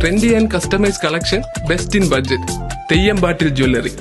Trendy and customise collection best in budget Theyyampattil jewellery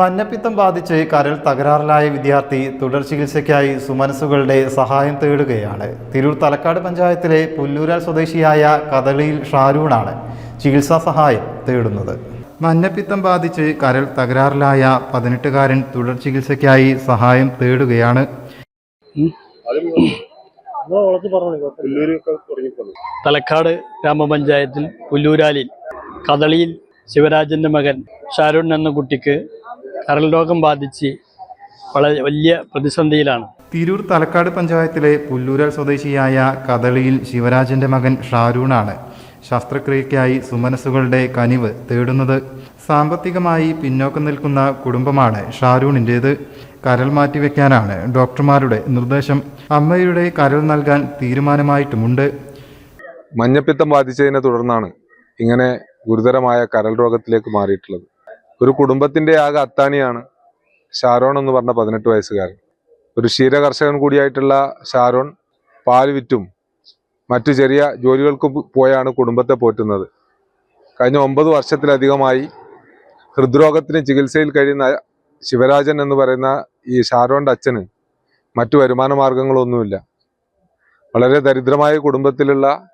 മഞ്ഞപ്പിത്തം ബാധിച്ച് കരൾ തകരാറിലായ വിദ്യാർത്ഥി തുടർ ചികിത്സയ്ക്കായി സുമനസുകളുടെ സഹായം തേടുകയാണ്. തിരൂർ തലക്കാട് പഞ്ചായത്തിലെ പുല്ലൂരാൽ സ്വദേശിയായ കദളിയിൽ ഷാരൂണാണ് ചികിത്സാ സഹായം തേടുന്നത്. മഞ്ഞപ്പിത്തം ബാധിച്ച് കരൾ തകരാറിലായ പതിനെട്ടുകാരൻ തുടർ ചികിത്സയ്ക്കായി സഹായം തേടുകയാണ്. തലക്കാട് ഗ്രാമപഞ്ചായത്തിൽ പുല്ലൂരാലിൽ കദളിയിൽ ശിവരാജന്റെ മകൻ ഷാരുൺ എന്ന കുട്ടിക്ക് കരൾ രോഗം ബാധിച്ച് വളരെ വലിയ പ്രതിസന്ധിയിലാണ്. തിരൂർ തലക്കാട് പഞ്ചായത്തിലെ പുല്ലൂരാൽ സ്വദേശിയായ കദളിയിൽ ശിവരാജന്റെ മകൻ ഷാരൂണാണ്. ശസ്ത്രക്രിയയ്ക്കായി സുമനസുകളുടെ കനിവ് തേടുന്നത് സാമ്പത്തികമായി പിന്നോക്കം നിൽക്കുന്ന കുടുംബമാണ് ഷാരൂണിന്റേത് കരൾ മാറ്റിവെക്കാനാണ് ഡോക്ടർമാരുടെ നിർദ്ദേശം. അമ്മയുടെ കരൾ നൽകാൻ തീരുമാനമായിട്ടുമുണ്ട്. മഞ്ഞപ്പിത്തം ബാധിച്ചതിനെ തുടർന്നാണ് ഇങ്ങനെ ഗുരുതരമായ കരൾ രോഗത്തിലേക്ക് മാറിയിട്ടുള്ളത്. ഒരു കുടുംബത്തിന്റെ ആകെ അത്താണിയാണ് ഷാരോൺ എന്ന് പറഞ്ഞ പതിനെട്ട് വയസ്സുകാരൻ. ഒരു ക്ഷീരകർഷകൻ കൂടിയായിട്ടുള്ള ഷാരോൺ പാൽ വിറ്റും മറ്റു ചെറിയ ജോലികൾക്ക് പോയാണ് കുടുംബത്തെ പോറ്റുന്നത്. കഴിഞ്ഞ ഒമ്പത് വർഷത്തിലധികമായി ഹൃദ്രോഗത്തിന് ചികിത്സയിൽ കഴിയുന്ന ശിവരാജൻ എന്ന് പറയുന്ന ഈ ഷാരോന്റെ അച്ഛന് മറ്റു വരുമാന മാർഗങ്ങളൊന്നുമില്ല. വളരെ ദരിദ്രമായ കുടുംബത്തിലുള്ള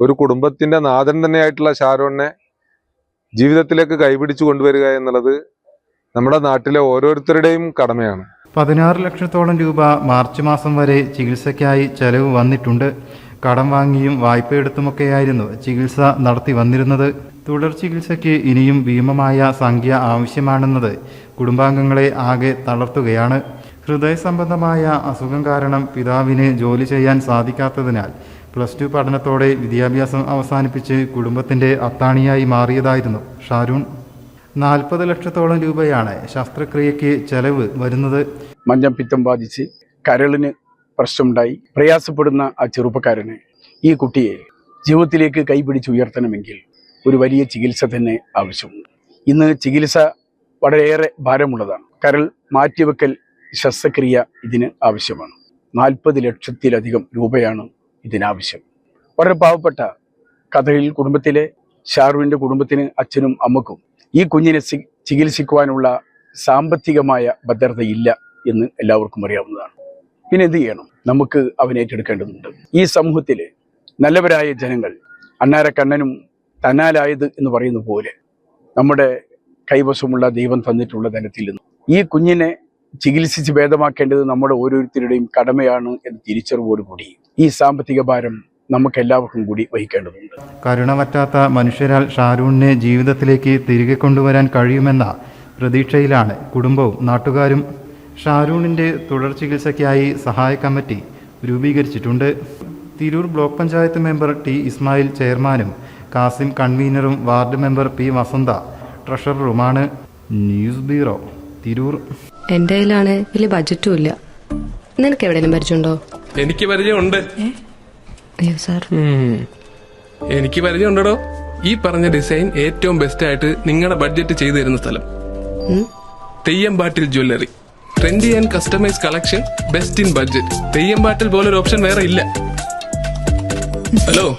ഒരു കുടുംബത്തിന്റെ നാഥൻ തന്നെയായിട്ടുള്ള ഷാരോണിനെ ജീവിതത്തിലേക്ക് കൈപിടിച്ചു കൊണ്ടുവരിക എന്നുള്ളത് നമ്മുടെ നാട്ടിലെ ഓരോരുത്തരുടെയും കടമയാണ്. പതിനാറ് ലക്ഷത്തോളം രൂപ മാർച്ച് മാസം വരെ ചികിത്സയ്ക്കായി ചെലവ് വന്നിട്ടുണ്ട്. കടം വാങ്ങിയും വായ്പയെടുത്തുമൊക്കെയായിരുന്നു ചികിത്സ നടത്തി വന്നിരുന്നത്. തുടർ ചികിത്സയ്ക്ക് ഇനിയും ഭീമമായ സംഖ്യ ആവശ്യമാണെന്നത് കുടുംബാംഗങ്ങളെ ആകെ തളർത്തുകയാണ്. ഹൃദയ സംബന്ധമായ അസുഖം കാരണം പിതാവിന് ജോലി ചെയ്യാൻ സാധിക്കാത്തതിനാൽ പ്ലസ് ടു പഠനത്തോടെ വിദ്യാഭ്യാസം അവസാനിപ്പിച്ച് കുടുംബത്തിന്റെ അത്താണിയായി മാറിയതായിരുന്നു ഷാരൂൺ. നാൽപ്പത് ലക്ഷത്തോളം രൂപയാണ് ശസ്ത്രക്രിയയ്ക്ക് ചെലവ് വരുന്നത്. മഞ്ഞപ്പിത്തം ബാധിച്ച് കരളിന് പ്രശ്നമുണ്ടായി. പ്രയാസപ്പെടുന്ന ആ ചെറുപ്പക്കാരന് ഈ കുട്ടിയെ ജീവിതത്തിലേക്ക് കൈപിടിച്ചുയർത്തണമെങ്കിൽ ഒരു വലിയ ചികിത്സ തന്നെ ആവശ്യമുണ്ട് ഇന്ന് ചികിത്സ വളരെയേറെ ഭാരമുള്ളതാണ്. കരൾ മാറ്റിവെക്കൽ ശസ്ത്രക്രിയ ഇതിന് ആവശ്യമാണ്. നാൽപ്പത് ലക്ഷത്തിലധികം രൂപയാണ് ഇതിനാവശ്യം. വളരെ പാവപ്പെട്ട കഥയിൽ കുടുംബത്തിലെ ഷാറുവിന്റെ കുടുംബത്തിന് അച്ഛനും അമ്മക്കും ഈ കുഞ്ഞിനെ ചികിത്സിക്കുവാനുള്ള സാമ്പത്തികമായ ഭദ്രതയില്ല എന്ന് എല്ലാവർക്കും അറിയാവുന്നതാണ്. പിന്നെ എന്ത് ചെയ്യണം? നമുക്ക് അവനെ ഏറ്റെടുക്കേണ്ടതുണ്ട്. ഈ സമൂഹത്തിലെ നല്ലവരായ ജനങ്ങൾ അന്നാരക്കണ്ണനും തന്നാലായത് എന്ന് പറയുന്ന പോലെ നമ്മുടെ കൈവശമുള്ള ദൈവം തന്നിട്ടുള്ള ധനത്തിൽ നിന്ന്. ഈ കുഞ്ഞിനെ ചികിത്സിച്ച് ഭേദമാക്കേണ്ടത് നമ്മുടെ ഓരോരുത്തരുടെയും കടമയാണ് എന്ന തിരിച്ചറിവോടുകൂടി ഈ സാമ്പത്തിക ഭാരം നമുക്ക് എല്ലാവർക്കും കൂടി വഹിക്കേണ്ടതുണ്ട്. കരുണവറ്റാത്ത മനുഷ്യരാൽ ഷാരൂണിനെ ജീവിതത്തിലേക്ക് തിരികെ കൊണ്ടുവരാൻ കഴിയുമെന്ന പ്രതീക്ഷയിലാണ് കുടുംബവും നാട്ടുകാരും ഷാരൂണിന്റെ തുടർ ചികിത്സയ്ക്കായി സഹായ കമ്മിറ്റി രൂപീകരിച്ചിട്ടുണ്ട്. Tirur block panchayat member T Ismail ചെയർമാനും കാസിം കൺവീനറും വാർഡ് മെമ്പർ പി വസന്ത ട്രഷററുമാണ് ന്യൂസ് ബ്യൂറോ തിരൂർ. എന്റെ കയ്യിലാണ് വലിയ ബജറ്റും ഇല്ല. നിനക്ക് എവിടെയെങ്കിലും പരിചയമുണ്ടോ? എനിക്ക് പരിചയമുണ്ട്. അയ്യോ സാർ. എനിക്ക് പരിചയമുണ്ടോ ഈ പറഞ്ഞ ഡിസൈൻ ഏറ്റവും ബെസ്റ്റ് ആയിട്ട് നിങ്ങളുടെ ബഡ്ജറ്റ് ചെയ്തു തരുന്ന സ്ഥലം. Theyyampattil jewellery trendy and customise collection best in budget Theyyampattil ഒരു ഓപ്ഷൻ വേറെ ഇല്ല. ഹലോ